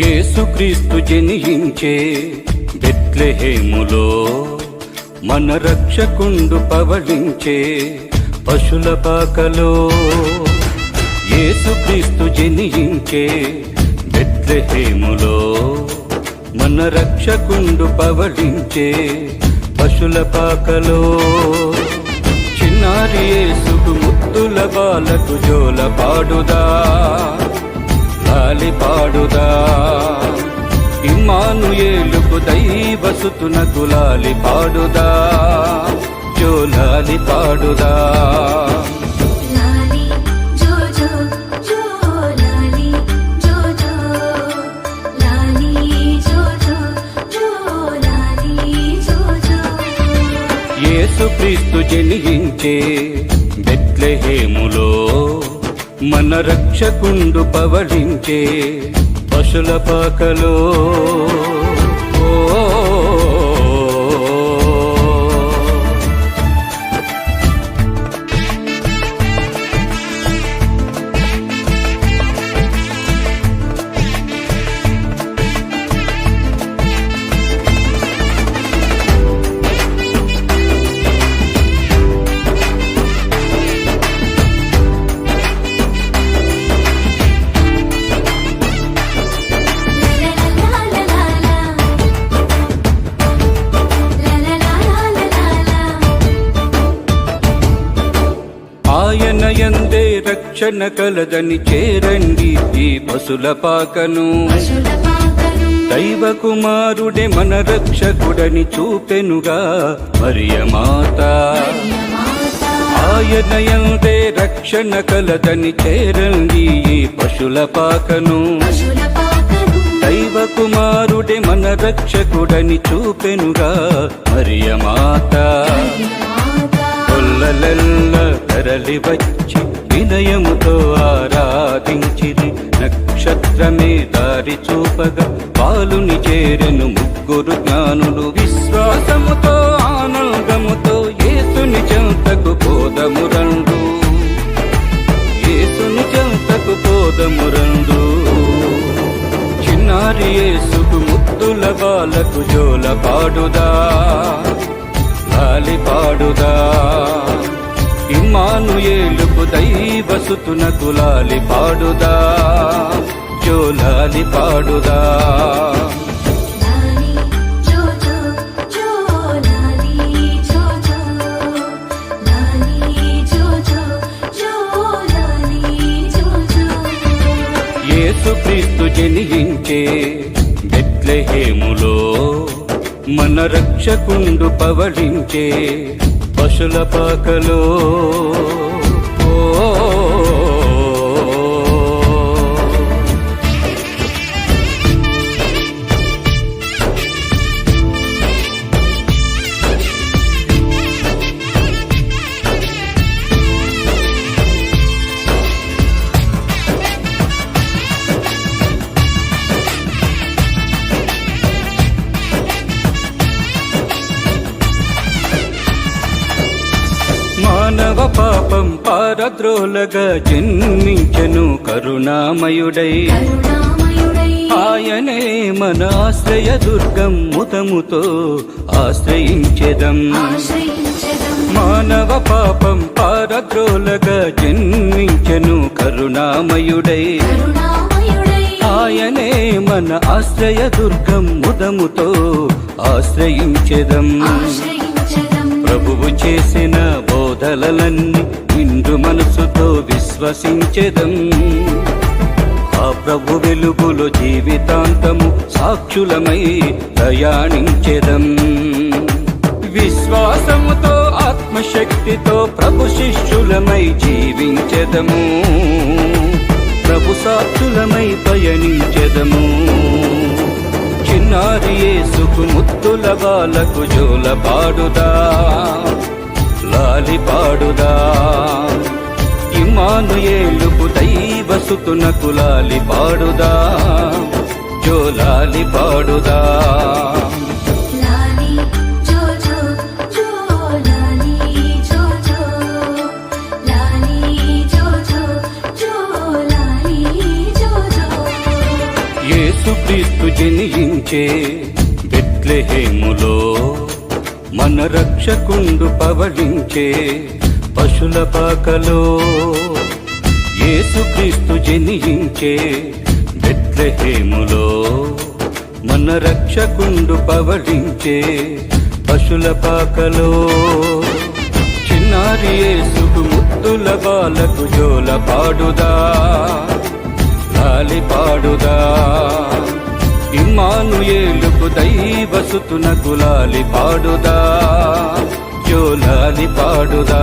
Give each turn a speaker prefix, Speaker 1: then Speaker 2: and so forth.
Speaker 1: యేసుక్రీస్తు జనించే బెత్లెహేములో మన రక్షకుండు పవలించే పశుల పాకలో యేసుక్రీస్తు జనించే బెత్లెహేములో మన రక్షకుండు పవలించే పశుల పాకలో చిన్నారి యేసుకు ముద్దుల బాలకు జోల పాడుదా. లాలి పాడుదా. ఇమ్మాను ఏలుకు దైవసుతున గులాలి పాడుదా. జోలాలి పాడుదా. యేసుక్రీస్తు జనించే బెత్లెహేములో మన రక్షకుండు పవళించే పశుల పాకలో రక్షణ కలదని చేరండి ఈ పశుల పాకను. దైవ కుమారుడే మన రక్షకుడని చూపెనుగా మరియమాత. ఆయన ఎందే రక్షణ కలదని చేరండి ఈ పశుల పాకను. దైవ కుమారుడే మన రక్షకుడని చూపెనుగా మరియమాత. కొల్లలెల్ల తరలి వచ్చి వినయముతో ఆరాధించిరి. నక్షత్రమే దారి చూపగా పాలుని చేరెను ముగ్గురు జ్ఞానులు. విశ్వాసముతో ఆనందముతో ఏసుని చెంతకు పోదము రండు. ఏసుని చెంతకు పోదము రండు. చిన్నారి ఏసుకు ముద్దుల బాలకు జోల పాడుదా గాలి పాడుదా. ఇమ్మాను ఏలుకు దైవసుతునకు లాలి పాడుదా జోలాలి పాడుదా. యేసుక్రీస్తు జనించే బెత్లెహేములో మన రక్షకుండు పవళించే పశుల పాకలో. మానవ పాపం పారద్రోలగా జన్మించను కరుణామయుడై.
Speaker 2: కరుణామయుడై.
Speaker 1: ఆయనే మన ఆశ్రయ దుర్గం ముతముతో ఆశ్రయించెదం. మానవ పాపం పారద్రోలగా జన్మించను కరుణామయుడై.
Speaker 2: కరుణామయుడై.
Speaker 1: ఆయనే మన ఆశ్రయ దుర్గం ముదముతో ఆశ్రయించెదం. ప్రభువు చేసిన బోధలలన్నీ నిండు మనసుతో విశ్వసించెదం. ఆ ప్రభు వెలుగులో జీవితాంతము సాక్షులమై ప్రయాణించెదం. విశ్వాసముతో ఆత్మశక్తితో ప్రభు శిష్యులమై జీవించెదము. ప్రభు సాక్షులమై పయనించెదము. చిన్నారి ఏసుకు ముత్తుల బాలకు జోల పాడుదా లాలి పాడుదా. ఇమాను ఏలుకు దైవసుతునకు లాలి పాడుదా. జోలాలి పాడుదా.
Speaker 2: జో లాలి జో
Speaker 1: యేసుక్రీస్తు జనియించే బెత్లెహేములో మన రక్షకుండు పవలించే పశుల పాకలో యేసుక్రీస్తు జనించే బెత్లెహేములో మన రక్షకుండు పవలించే పశుల పాకలో చిన్నారి యేసుకు ముద్దుల బాలకు జోల పాడుదా. ఇమ్మానుయేలుకు దైవసుతునకు లాలి పాడుదా జోలాలి పాడుదా.